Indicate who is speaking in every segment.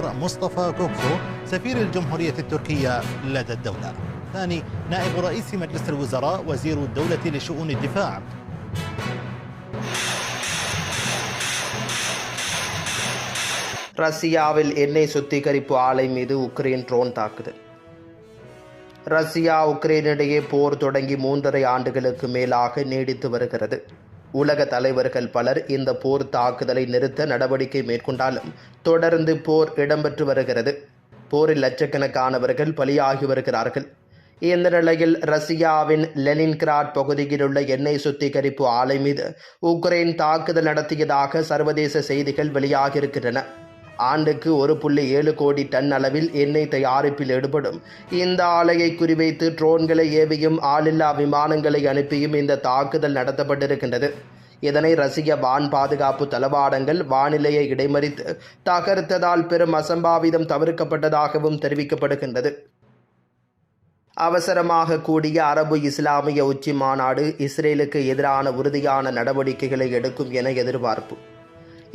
Speaker 1: الدكتور مصطفى كوكسو سفير الجمهورية التركية لدى الدولة ثاني نائب رئيس مجلس الوزراء وزير الدولة لشؤون الدفاع
Speaker 2: ரஷ்யாவில் எண்ணெய் சுத்திகரிப்பு ஆலை மீது உக்ரைன் ட்ரோன் தாக்குதல் ரஷ்யா உக்ரைன் இடையே போர் தொடங்கி மூன்றரை ஆண்டுகளுக்கு மேலாக நீடித்து வருகிறது உலக தலைவர்கள் பலர் இந்த போர் தாக்குதலை நிறுத்த நடவடிக்கை மேற்கொண்டாலும் தொடர்ந்து போர் இடம்பெற்று வருகிறது. போரில் லட்சக்கணக்கானவர்கள் பலியாகி வருகிறார்கள். இந்த நிலையில் ரஷ்யாவின் லெனின்கிராட் பகுதியில் உள்ள எண்ணெய் சுத்திகரிப்பு ஆலை மீது உக்ரைன் தாக்குதல் நடத்தியதாக சர்வதேச செய்திகள் வெளியாகியிருக்கின்றன. ஆண்டுக்கு ஒரு புள்ளி ஏழு கோடி டன் அளவில் எண்ணெய் தயாரிப்பில் ஈடுபடும். இந்த ஆலையை குறிவைத்து ட்ரோன்களை ஏவியும் ஆளில்லா விமானங்களை அனுப்பியும் இந்த தாக்குதல் நடத்தப்பட்டிருக்கின்றது. இதனை ரசிக வான் பாதுகாப்பு தளவாடங்கள் வானிலையை இடைமறித்து தகர்த்ததால் பெரும் அசம்பாவிதம் தவிர்க்கப்பட்டதாகவும் தெரிவிக்கப்படுகின்றது. அவசரமாக கூடிய அரபு இஸ்லாமிய உச்சி மாநாடு இஸ்ரேலுக்கு எதிரான உறுதியான நடவடிக்கைகளை எடுக்கும் என எதிர்பார்ப்பு.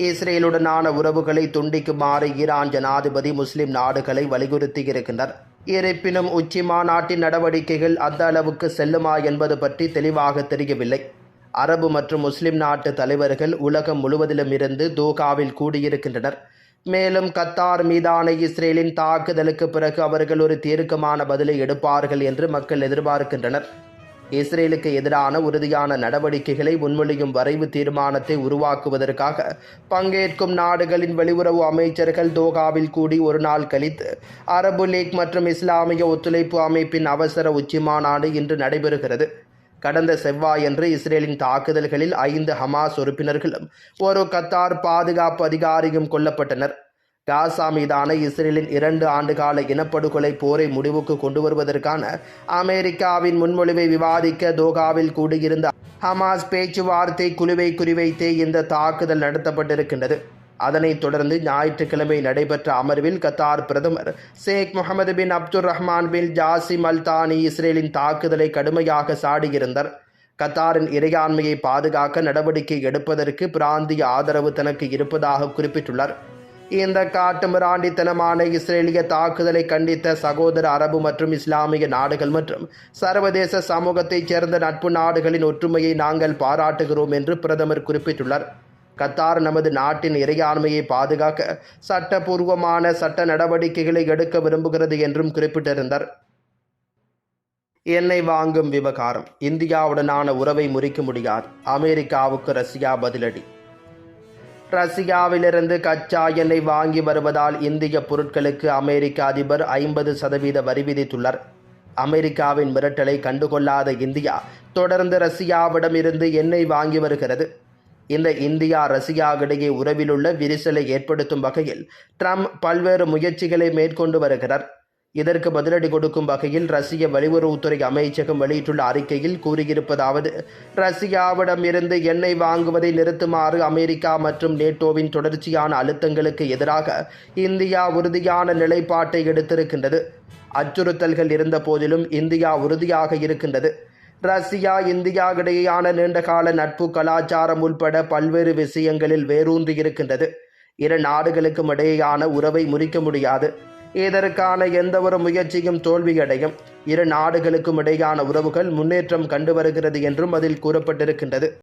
Speaker 2: இஸ்ரேலுடனான உறவுகளை துண்டிக்குமாறு ஈரான் ஜனாதிபதி முஸ்லிம் நாடுகளை வலியுறுத்தியிருக்கின்றனர். இருப்பினும் உச்சி மாநாட்டின் நடவடிக்கைகள் அந்த அளவுக்கு செல்லுமா என்பது பற்றி தெளிவாக தெரியவில்லை. அரபு மற்றும் முஸ்லிம் நாட்டு தலைவர்கள் உலகம் முழுவதிலும் இருந்து தோகாவில் கூடியிருக்கின்றனர். மேலும் கத்தார் மீதான இஸ்ரேலின் தாக்குதலுக்கு பிறகு அவர்கள் ஒரு தீர்க்கமான பதிலை எடுப்பார்கள் என்று மக்கள் எதிர்பார்க்கின்றனர். இஸ்ரேலுக்கு எதிரான உறுதியான நடவடிக்கைகளை முன்மொழியும் வரைவு தீர்மானத்தை உருவாக்குவதற்காக பங்கேற்கும் நாடுகளின் வெளியுறவு அமைச்சர்கள் தோகாவில் கூடி ஒரு நாள் கழித்து அரபு லீக் மற்றும் இஸ்லாமிய ஒத்துழைப்பு அமைப்பின் அவசர உச்சிமாநாடு இன்று நடைபெறுகிறது. கடந்த செவ்வாயன்று இஸ்ரேலின் தாக்குதல்களில் ஐந்து ஹமாஸ் உறுப்பினர்களும் ஒரு கத்தார் பாதுகாப்பு அதிகாரியும் கொல்லப்பட்டனர். காசா மீதான இஸ்ரேலின் இரண்டு ஆண்டுகால இனப்படுகொலை போரை முடிவுக்கு கொண்டு வருவதற்கான அமெரிக்காவின் முன்மொழிவை விவாதிக்க தோகாவில் கூடியிருந்த ஹமாஸ் பேச்சுவார்த்தை குழுவை குறிவைத்தே இந்த தாக்குதல் நடத்தப்பட்டிருக்கின்றது. அதனைத் தொடர்ந்து ஞாயிற்றுக்கிழமை நடைபெற்ற அமர்வில் கத்தார் பிரதமர் Sheikh Mohammed bin Abdul Rahman bin Jassim Al Thani இஸ்ரேலின் தாக்குதலை கடுமையாக சாடியிருந்தார் கத்தாரின் இறையாண்மையை பாதுகாக்க நடவடிக்கை எடுப்பதற்கு பிராந்திய ஆதரவு தனக்கு இருப்பதாக குறிப்பிட்டுள்ளார். இந்த காட்டு மிராண்டித்தனமான இஸ்ரேலிய தாக்குதலை கண்டித்த சகோதர அரபு மற்றும் இஸ்லாமிய நாடுகள் மற்றும் சர்வதேச சமூகத்தைச் சேர்ந்த நட்பு நாடுகளின் ஒற்றுமையை நாங்கள் பாராட்டுகிறோம் என்று பிரதமர் குறிப்பிட்டுள்ளார். கத்தார் நமது நாட்டின் இறையாண்மையை பாதுகாக்க சட்டபூர்வமான சட்ட நடவடிக்கைகளை எடுக்க விரும்புகிறது என்றும் குறிப்பிட்டிருந்தார். எண்ணெய் வாங்கும் விவகாரம் இந்தியாவுடனான உறவை முறிக்க முடியாது. அமெரிக்காவுக்கு ரஷ்யா பதிலடி. ரஷ்யாவிலிருந்து கச்சா எண்ணெய் வாங்கி வருவதால் இந்திய பொருட்களுக்கு அமெரிக்க அதிபர் ஐம்பது சதவீத வரி விதித்துள்ளார். அமெரிக்காவின் மிரட்டலை கண்டுகொள்ளாத இந்தியா தொடர்ந்து ரஷ்யாவிடம் இருந்து எண்ணெய் வாங்கி வருகிறது. இந்த இந்தியா ரஷ்யா இடையே உறவிலுள்ள விரிசலை ஏற்படுத்தும் வகையில் ட்ரம்ப் பல்வேறு முயற்சிகளை மேற்கொண்டு வருகிறார். இதற்கு பதிலடி கொடுக்கும் வகையில் ரஷ்ய வெளியுறவுத்துறை அமைச்சகம் வெளியிட்டுள்ள அறிக்கையில் கூறியிருப்பதாவது ரஷ்யாவிடம் இருந்து எண்ணெய் வாங்குவதை நிறுத்துமாறு அமெரிக்கா மற்றும் நேட்டோவின் தொடர்ச்சியான அழுத்தங்களுக்கு எதிராக இந்தியா உறுதியான நிலைப்பாட்டை எடுத்திருக்கின்றது. அச்சுறுத்தல்கள் இருந்த போதிலும் இந்தியா உறுதியாக இருக்கின்றது. ரஷ்யா இந்தியா இடையேயான நீண்டகால நட்பு கலாச்சாரம் உள்பட பல்வேறு விஷயங்களில் வேரூன்றி இருக்கின்றது இரு நாடுகளுக்கும் இடையேயான உறவை முறிக்க முடியாது. இதற்கான எந்த ஒரு முயற்சியும் தோல்வியடையும். இரு நாடுகளுக்கும் இடையான உறவுகள் முன்னேற்றம் கண்டு வருகிறது என்றும் அதில் கூறப்பட்டிருக்கின்றது.